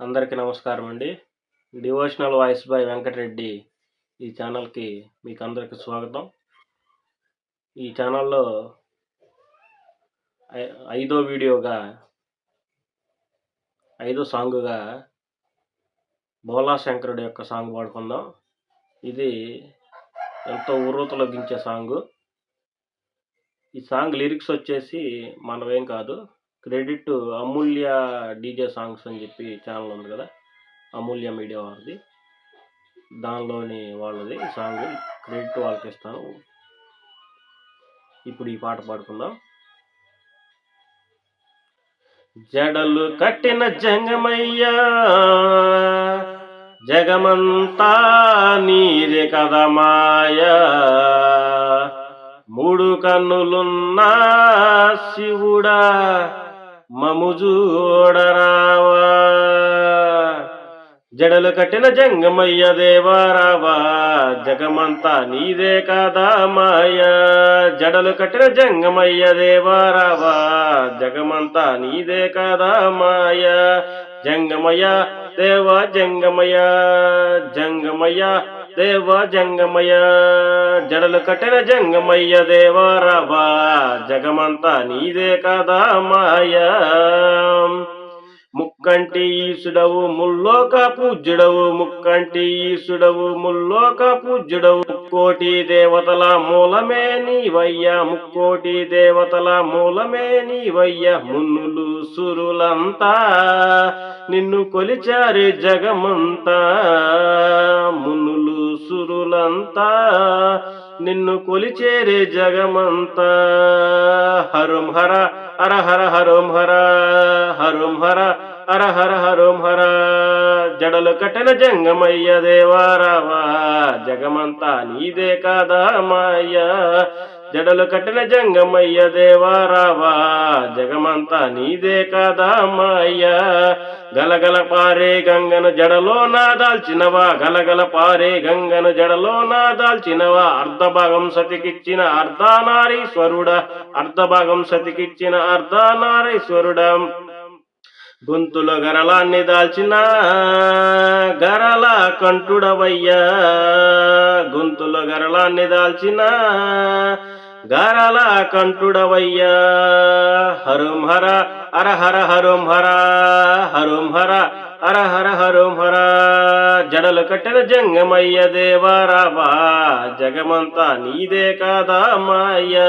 అందరికీ నమస్కారం అండి. డివోషనల్ వాయిస్ బై వెంకటరెడ్డి ఈ ఛానల్కి మీకు అందరికీ స్వాగతం. ఈ ఛానల్లో ఐ- ఐదో వీడియోగా ఐదో సాంగుగా బోలా శంకరుడు యొక్క సాంగ్ పాడుకుందాం. ఇది ఎంతో ఉర్రూతలొగించే సాంగు. ఈ సాంగ్ లిరిక్స్ వచ్చేసి మనవేం కాదు. క్రెడిట్ అమూల్య డీజే సాంగ్స్ అని చెప్పి ఛానల్ ఉంది కదా అమూల్య మీడియా వారిది దానిలోని వాళ్ళది సాంగ్ క్రెడిట్ వాళ్ళకి ఇస్తాను ఇప్పుడు ఈ పాట పాడుకుందాం. జడలు కట్టిన జంగమయ్యా జగమంతా నీరే కదా మాయా. మూడు కన్నులున్నా శివుడా మముజూడరావా జడలు కట్టిన జంగమయ్య దేవారావా. జగమంతా నీదే కాదా మాయా. జడలు కట్టిన జంగమయ్య దేవారావా. జగమంతా నీదే కాదా మాయా. జంగమయ్య దేవా జంగమయ్య జంగమయ్య దేవ జంగమయ్య జడలు కట్టిన జంగమయ్య దేవారావా జగమంతా నీదే కదా మాయా. ముక్కంటి ఈసుడవు ముల్లోక పూజ్యుడవు ముక్కంటి ఈసుడవు ముల్లోక పూజ్యుడవు. ముక్కోటి దేవతల మూలమే నీవయ్యా ముక్కోటి దేవతల మూలమే నీవయ్యా. మున్నులు సురులంతా నిన్ను కొలిచారు జగమంతా. మున్నులు సురులంతా నిన్ను కొలిచేరే జగమంతా హరుం హర హర హర హరోం హర హరుం హర హర హర హరోం హర జడలు కట్టిన జంగమయ్య దేవారావా జగమంతా నీదే కాదా మాయ జడలు కట్టిన జంగమయ్య దేవారావా జగమంతా నీదే కాదా మాయ గలగల పారే గంగను జడలో నా దాల్చినవా? గలగల పారే గంగను జడలో నా దాల్చినవా? అర్ధభాగం సతికిచ్చిన అర్ధనారీశ్వరుడా అర్ధభాగం సతికిచ్చిన అర్ధనారీశ్వరుడా. గొంతులో గరళాన్ని దాల్చిన గరళ కంటుడవయ్యా గొంతులో గరళాన్ని దాల్చిన గరల కంఠుడవయ్యా. హరుం హర అర హర హరుం హర హరుం హర అర హర హరుం హర. జడలు కట్టిన జంగమయ్య దేవారావా జగమంతా నీదే కాదా మాయా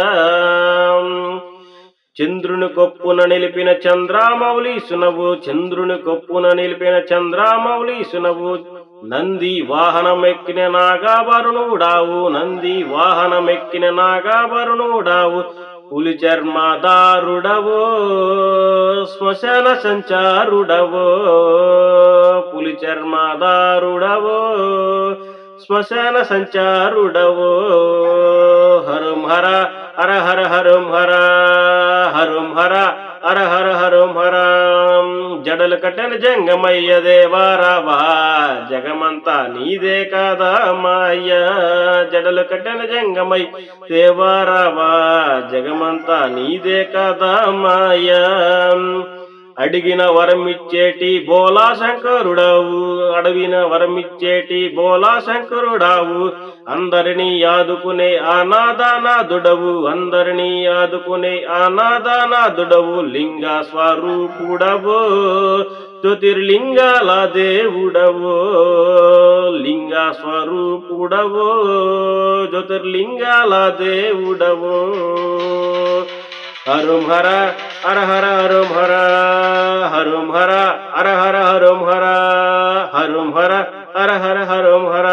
చంద్రుని కొప్పున నిలిపిన చంద్రామౌలీసునవు చంద్రుని కొప్పున నిలిపిన చంద్రామౌలీసునవు నంది వాహనమెక్కిన నాగాభరణుడావు నంది వాహనమెక్కిన నాగాభరణుడావు పులి చర్మదారుడవో శ్మశాన సంచారుడవో. పులి చర్మదారుడవో శ్మశాన సంచారుడవో. హరం హర హర హర హరం హర హరం హర హర హర హరం హర. జడలు కట్టిన జంగమయ్య దేవారావా జగమంతా నీదే కాదా మాయ జడలు కట్టిన జంగమయ్య దేవారావా జగమంతా నీదే కాదా మాయ అడిగిన వరమిచ్చేటి బోలా శంకరుడావు అడవిన వరమిచ్చేటి బోలా శంకరుడావు అందరినీ ఆదుకునే అనాథనాథుడవు అందరినీ ఆదుకునే అనాథనాథుడవు లింగ స్వరూపుడవో జ్యోతిర్లింగాల దేవుడవో లింగ స్వరూపుడవో జ్యోతిర్లింగాల దేవుడవో హరుం హర హర హర హరుం హర హర హర హరుం హర.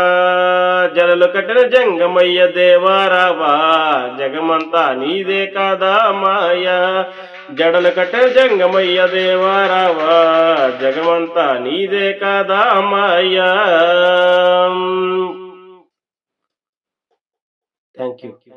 జలలు కట్టిన జంగమయ్య దేవారావా జగమంతా నీదే కాదా మాయా. జడలు కట్టిన జంగమయ్య దేవారావా జగమంతా నీదే కాదా మాయా. Thank you.